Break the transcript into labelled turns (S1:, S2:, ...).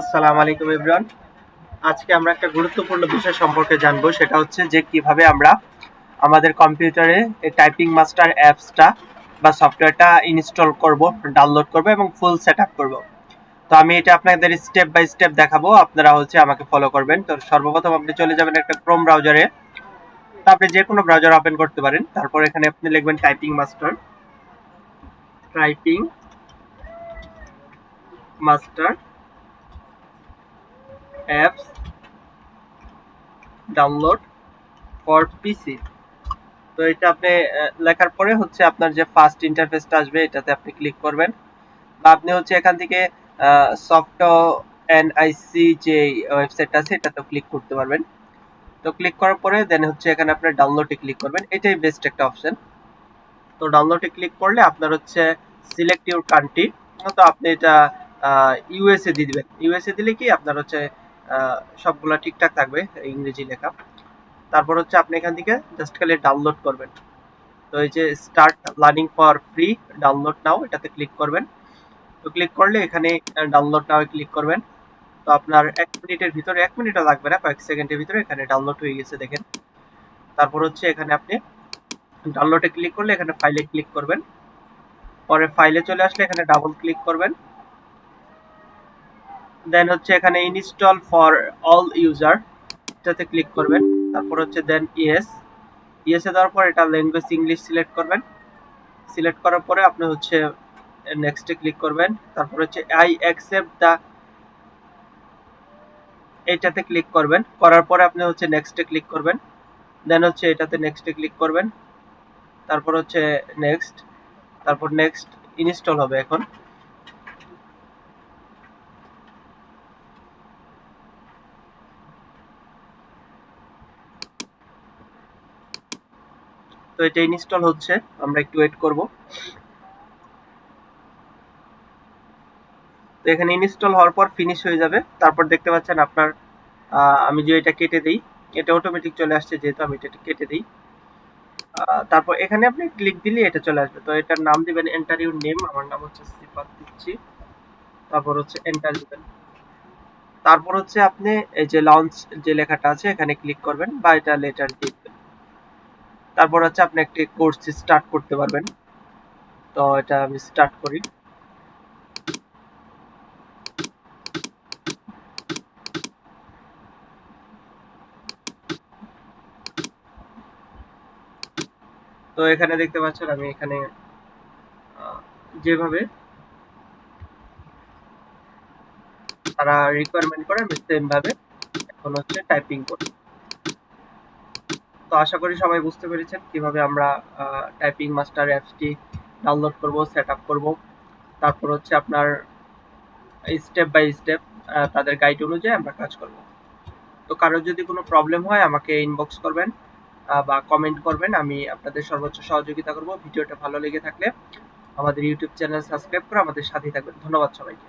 S1: আসসালামু আলাইকুম ইব্রান আজকে আমরা একটা গুরুত্বপূর্ণ বিষয় সম্পর্কে জানব, সেটা হচ্ছে যে কীভাবে আমরা আমাদের কম্পিউটারে টাইপিং মাস্টার অ্যাপসটা বা সফটওয়্যারটা ইনস্টল করব ডাউনলোড করব এবং ফুল সেট আপ করব। তো আমি এটা আপনাদের স্টেপ বাই স্টেপ দেখাবো, আপনারা হচ্ছে আমাকে ফলো করবেন। তো সর্বপ্রথম আপনি চলে যাবেন একটা ক্রোম ব্রাউজারে তো আপনি যে কোনো ব্রাউজার ওপেন করতে পারেন। তারপর এখানে আপনি লিখবেন typing master typing master apps download for PC. তো এটা আপনি লেখার পরে হচ্ছে আপনার যে ফার্স্ট ইন্টারফেসটা আসবে, এটাতে আপনি ক্লিক করবেন। বা আপনি হচ্ছে এখান থেকে এনআইসি যে ওয়েবসাইটটা আছে এটাতে ক্লিক করতে পারবেন। তো ক্লিক করার পরে দেন হচ্ছে এখানে আপনার ডাউনলোডে ক্লিক করবেন। এটাই বেস্ট একটা অপশন তো ডাউনলোডে ক্লিক করলে আপনার হচ্ছে সিলেক্ট ইউর কান্ট্রি তো আপনি এটা ইউএসএ দিয়ে দিবেন। ইউএসএ দিলে কি আপনার হচ্ছে সবগুলো ঠিকঠাক থাকবে ইংরেজি লেখা। তারপর হচ্ছে আপনি এখান থেকে জাস্ট খালি ডাউনলোড করবেন। তো এই যে start learning for free download now এটাতে ক্লিক করবেন। তো ক্লিক করলে এখানে ডাউনলোড নাও ক্লিক করবেন। তো আপনার এক মিনিটের ভিতরে, এক মিনিটও লাগবে না, কয়েক সেকেন্ডের ভিতরে এখানে ডাউনলোড হয়ে গেছে দেখেন। তারপর হচ্ছে এখানে আপনি ডাউনলোডে ক্লিক করলে এখানে ফাইলে ক্লিক করবেন। পরে ফাইলে চলে আসলে এখানে ডাবল ক্লিক করবেন। দেন হচ্ছে এখানে ইনস্টল ফর অল ইউজার এটাতে ক্লিক করবেন। তারপর হচ্ছে দেন ইয়েস ইয়েসে দেওয়ার পর এটা ল্যাঙ্গুয়েজ ইংলিশ সিলেক্ট করবেন। সিলেক্ট করার পরে আপনি হচ্ছে নেক্সটে ক্লিক করবেন। তারপর হচ্ছে আই অ্যাকসেপ্ট দ্য এইটাতে ক্লিক করবেন। করার পরে আপনি হচ্ছে নেক্সটে ক্লিক করবেন। দেন হচ্ছে এটাতে নেক্সটে ক্লিক করবেন। তারপর হচ্ছে নেক্সট তারপর নেক্সট ইনস্টল হবে এখন। তো এটা ইনস্টল হচ্ছে, আমরা একটু ওয়েট করব। তো এখানে ইনস্টল হওয়ার পর ফিনিশ হয়ে যাবে। তারপর দেখতে পাচ্ছেন আপনার আমি যে এটা কেটে দিই, এটা অটোমেটিক চলে আসছে যেহেতু আমি এটা কেটে দিই। তারপর এখানে আপনি ক্লিক দিলে এটা চলে আসবে। তো এটার নাম দিবেন এন্টার ইউর নেম আমার নাম হচ্ছে সিফাত দিচ্ছি। তারপর হচ্ছে এন্টার দিবেন। তারপর হচ্ছে আপনি এই যে লঞ্চ যে লেখাটা আছে, এখানে ক্লিক করবেন বা এটা লেটার দিয়ে তারপর হচ্ছে আপনি একটি কোর্স স্টার্ট করতে পারবেন। তো এটা আমি স্টার্ট করি। তো এখানে দেখতে পাচ্ছেন আমি এখানে যেভাবে তারা রিকোয়ারমেন্ট করে আমি সেম ভাবে এখন হচ্ছে টাইপিং করি তো আশা করি সবাই বুঝতে পেরেছেন কীভাবে আমরা টাইপিং মাস্টার অ্যাপসটি ডাউনলোড করব সেট আপ করব। তারপর হচ্ছে আপনার স্টেপ বাই স্টেপ তাদের গাইড অনুযায়ী আমরা কাজ করব। তো কারোর যদি কোনো প্রবলেম হয় আমাকে ইনবক্স করবেন বা কমেন্ট করবেন, আমি আপনাদের সর্বোচ্চ সহযোগিতা করব। ভিডিওটা ভালো লেগে থাকলে আমাদের ইউটিউব চ্যানেল সাবস্ক্রাইব করে আমাদের সাথেই থাকবেন। ধন্যবাদ সবাইকে।